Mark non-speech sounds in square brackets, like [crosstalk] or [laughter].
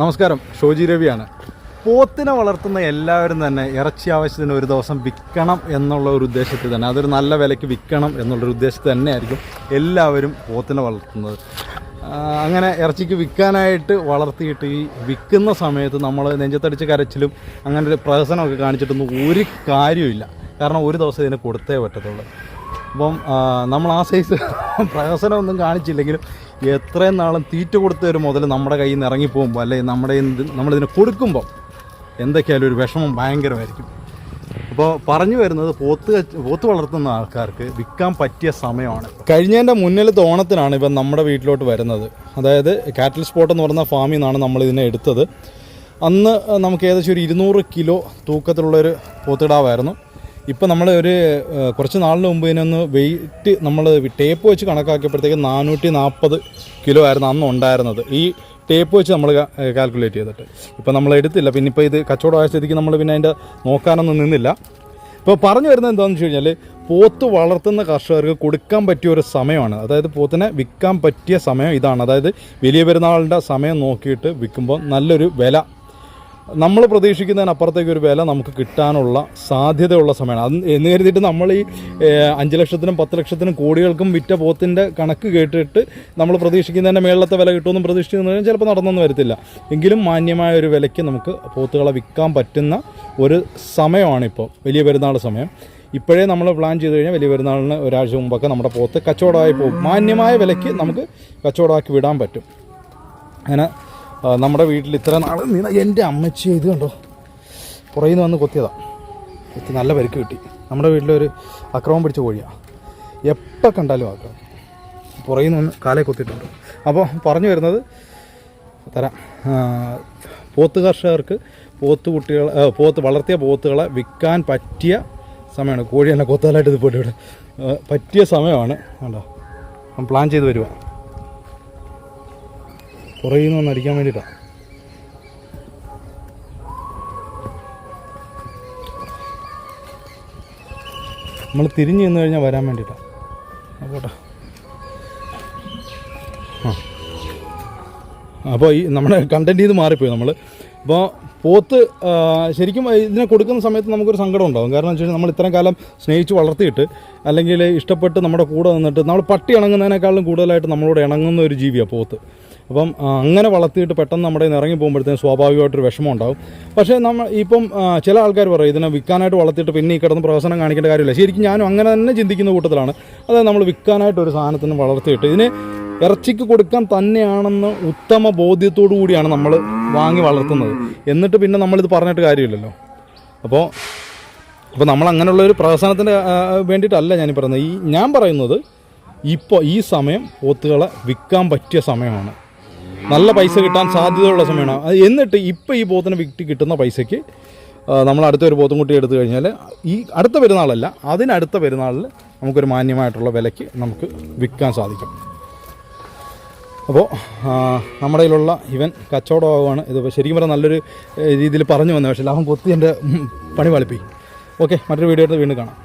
നമസ്കാരം ഷോജി രവിയാണ്. പോത്തിനെ വളർത്തുന്ന എല്ലാവരും തന്നെ ഇറച്ചി ആവശ്യത്തിന് ഒരു ദിവസം വിൽക്കണം എന്നുള്ള ഒരു ഉദ്ദേശത്തിൽ തന്നെ അതൊരു നല്ല വിലയ്ക്ക് വിൽക്കണം എന്നുള്ളൊരു ഉദ്ദേശത്തിൽ തന്നെയായിരിക്കും എല്ലാവരും പോത്തിനെ വളർത്തുന്നത്. അങ്ങനെ ഇറച്ചിക്ക് വിൽക്കാനായിട്ട് വളർത്തിയിട്ട് ഈ വിൽക്കുന്ന സമയത്ത് നമ്മൾ നെഞ്ചത്തടിച്ച് കരച്ചിലും അങ്ങനെ ഒരു പ്രഹസനമൊക്കെ കാണിച്ചിട്ടൊന്നും ഒരു കാര്യമില്ല കാരണം ഒരു ദിവസം ഇതിനെ കൊടുത്തേ പറ്റത്തുള്ളൂ. അപ്പം നമ്മൾ ആ സൈസ് [laughs] പ്രയോജനമൊന്നും കാണിച്ചില്ലെങ്കിലും എത്രയും നാളും തീറ്റ കൊടുത്ത ഒരു മുതൽ നമ്മുടെ കയ്യിൽ നിന്ന് ഇറങ്ങിപ്പോകുമ്പോൾ അല്ലെങ്കിൽ നമ്മുടെ നമ്മളിതിനെ കൊടുക്കുമ്പോൾ എന്തൊക്കെയായാലും ഒരു വിഷമം ഭയങ്കരമായിരിക്കും. അപ്പോൾ പറഞ്ഞു വരുന്നത് പോത്ത് പോത്ത് വളർത്തുന്ന ആൾക്കാർക്ക് വിൽക്കാൻ പറ്റിയ സമയമാണ്. കഴിഞ്ഞതിന്റെ മുന്നിലത്തെ ഓണത്തിനാണ് ഇപ്പം നമ്മുടെ വീട്ടിലോട്ട് വരുന്നത്. അതായത് കാറ്റൽ സ്പോട്ട് എന്ന് പറയുന്ന ഫാമിൽ നിന്നാണ് നമ്മൾ ഇതിനെ എടുത്തത്. അന്ന് നമുക്ക് ഏകദേശം ഒരു ഇരുന്നൂറ് കിലോ തൂക്കത്തിലുള്ളൊരു പോത്തിടാവായിരുന്നു. ഇപ്പം നമ്മൾ ഒരു കുറച്ച് നാളിന് മുമ്പ് ഇതിനൊന്ന് വെയിറ്റ് നമ്മൾ ടേപ്പ് വെച്ച് കണക്കാക്കിയപ്പോഴത്തേക്ക് നാനൂറ്റി നാൽപ്പത് കിലോ ആയിരുന്നു അന്ന് ഉണ്ടായിരുന്നത്. ഈ ടേപ്പ് വെച്ച് നമ്മൾ കാൽക്കുലേറ്റ് ചെയ്തിട്ട്. ഇപ്പോൾ നമ്മൾ എടുത്തില്ല. പിന്നെ ഇപ്പോൾ ഇത് കച്ചവടമായ സ്ഥിതിക്ക് നമ്മൾ പിന്നെ അതിന്റെ നോക്കാനൊന്നും നിന്നില്ല. ഇപ്പോൾ പറഞ്ഞു വരുന്നത് എന്താണെന്ന് വെച്ച് കഴിഞ്ഞാൽ പോത്ത് വളർത്തുന്ന കർഷകർക്ക് കൊടുക്കാൻ പറ്റിയ ഒരു സമയമാണ്. അതായത് പോത്തിനെ വിൽക്കാൻ പറ്റിയ സമയം ഇതാണ്. അതായത് വലിയ പെരുന്നാളിന്റെ സമയം നോക്കിയിട്ട് വിൽക്കുമ്പോൾ നല്ലൊരു വില നമ്മൾ പ്രതീക്ഷിക്കുന്നതിനപ്പുറത്തേക്ക് ഒരു വില നമുക്ക് കിട്ടാനുള്ള സാധ്യതയുള്ള സമയമാണ്. അത് എന്ന് കരുതിയിട്ട് നമ്മൾ ഈ അഞ്ച് ലക്ഷത്തിനും പത്ത് ലക്ഷത്തിനും കോടികൾക്കും വിറ്റ പോത്തിന്റെ കണക്ക് കേട്ടിട്ട് നമ്മൾ പ്രതീക്ഷിക്കുന്നതിന്റെ മേളത്തെ വില കിട്ടുമെന്നും പ്രതീക്ഷിക്കുന്നതിന് ചിലപ്പോൾ നടന്നൊന്നും വരത്തില്ല. എങ്കിലും മാന്യമായ ഒരു വിലയ്ക്ക് നമുക്ക് പോത്തുകളെ വിൽക്കാൻ പറ്റുന്ന ഒരു സമയമാണിപ്പോൾ. വലിയ പെരുന്നാൾ സമയം. ഇപ്പോഴേ നമ്മൾ പ്ലാൻ ചെയ്ത് കഴിഞ്ഞാൽ വലിയ പെരുന്നാളിന് ഒരാഴ്ച മുമ്പൊക്കെ നമ്മുടെ പോത്ത് കച്ചവടമായി പോകും. മാന്യമായ വിലയ്ക്ക് നമുക്ക് കച്ചവടമാക്കി വിടാൻ പറ്റും. അങ്ങനെ നമ്മുടെ വീട്ടിൽ ഇത്ര നാൾ നീ എന്റെ അമ്മച്ചി ഇത് കണ്ടോ? പുറയിൽ നിന്ന് വന്ന് കൊത്തിയതാണ് കൊത്തി നല്ല പരിക്ക് കിട്ടി. നമ്മുടെ വീട്ടിലൊരു അക്രമം പിടിച്ച കോഴിയാണ് എപ്പോൾ കണ്ടാലും ആക്രമം പുറയിൽ നിന്ന് വന്ന് കാലേ കൊത്തിയിട്ടുണ്ട്. അപ്പോൾ പറഞ്ഞു വരുന്നത് തരാം. പോത്ത് കർഷകർക്ക് പോത്ത് കുട്ടികൾ പോത്ത് വളർത്തിയ പോത്തുകളെ വിൽക്കാൻ പറ്റിയ സമയമാണ്. കോഴി തന്നെ കൊത്താലായിട്ട് ഇത് പോയിട്ട് പറ്റിയ സമയമാണ്. കണ്ടോ? പ്ലാൻ ചെയ്ത് വരുവാ. പുറകിൽ നിന്ന് ഒന്ന് അടിക്കാൻ വേണ്ടിയിട്ടാണ് നമ്മൾ തിരിഞ്ഞു നിന്ന് കഴിഞ്ഞാൽ വരാൻ വേണ്ടിയിട്ടാണ് പോട്ടെ. ആ. അപ്പോൾ ഈ നമ്മുടെ കണ്ടന്റ് ഇത് മാറിപ്പോയി നമ്മൾ അപ്പോൾ പോത്ത് ശരിക്കും ഇതിനെ കൊടുക്കുന്ന സമയത്ത് നമുക്കൊരു സങ്കടം ഉണ്ടാകും കാരണം എന്ന് വെച്ചാൽ നമ്മൾ ഇത്രയും കാലം സ്നേഹിച്ച് വളർത്തിയിട്ട് അല്ലെങ്കിൽ ഇഷ്ടപ്പെട്ട് നമ്മുടെ കൂടെ നിന്നിട്ട് നമ്മൾ പട്ടി ഇണങ്ങുന്നതിനേക്കാളും കൂടുതലായിട്ട് നമ്മളോട് ഇണങ്ങുന്ന ഒരു ജീവിയാണ് പോത്ത്. അപ്പം അങ്ങനെ വളർത്തിയിട്ട് പെട്ടെന്ന് നമ്മുടെ ഇറങ്ങി പോകുമ്പോഴത്തേക്കും സ്വാഭാവികമായിട്ടൊരു വിഷമം ഉണ്ടാവും പക്ഷേ നമ്മൾ ഇപ്പം ചില ആൾക്കാർ പറയും ഇതിനെ വിൽക്കാനായിട്ട് വളർത്തിയിട്ട് പിന്നെ ഈ കിടന്ന് പ്രവർത്തനം കാണിക്കേണ്ട കാര്യമില്ല. ശരിക്കും ഞാനും അങ്ങനെ തന്നെ ചിന്തിക്കുന്ന കൂട്ടത്തിലാണ്. അതായത് നമ്മൾ വിൽക്കാനായിട്ട് ഒരു സാധനത്തിന് വളർത്തിയിട്ട് ഇതിനെ ഇറച്ചിക്ക് കൊടുക്കാൻ തന്നെയാണെന്ന് ഉത്തമ ബോധ്യത്തോടു കൂടിയാണ് നമ്മൾ വാങ്ങി വളർത്തുന്നത്. എന്നിട്ട് പിന്നെ നമ്മളിത് പറഞ്ഞിട്ട് കാര്യമില്ലല്ലോ. അപ്പോൾ അപ്പോൾ നമ്മൾ അങ്ങനെയുള്ള ഒരു പ്രഹസനത്തിന് വേണ്ടിയിട്ടല്ല ഞാൻ പറയുന്നത്. ഈ ഞാൻ പറയുന്നത് ഇപ്പോൾ ഈ സമയം പോത്തുകളെ വിൽക്കാൻ പറ്റിയ സമയമാണ്. നല്ല പൈസ കിട്ടാൻ സാധ്യതയുള്ള സമയമാണ്. എന്നിട്ട് ഇപ്പോൾ ഈ പോത്തിനെ വിറ്റ് കിട്ടുന്ന പൈസയ്ക്ക് നമ്മൾ അടുത്ത ഒരു പോത്തും കുട്ടി എടുത്തു കഴിഞ്ഞാൽ ഈ അടുത്ത പെരുന്നാളല്ല അതിനടുത്ത പെരുന്നാളിൽ നമുക്കൊരു മാന്യമായിട്ടുള്ള വിലയ്ക്ക് നമുക്ക് വിൽക്കാൻ സാധിക്കും. അപ്പോൾ നമ്മുടെ കയ്യിലുള്ള ഇവൻ കച്ചവടമാവുകയാണ് ഇത് ശരിക്കും പറഞ്ഞാൽ നല്ലൊരു രീതിയിൽ പറഞ്ഞു വന്നത് പക്ഷേ ലാഭം പൊത്തി എന്റെ പണി വളിപ്പിക്കും ഓക്കെ മറ്റൊരു വീഡിയോ എടുത്ത് വീണ്ടും കാണാം.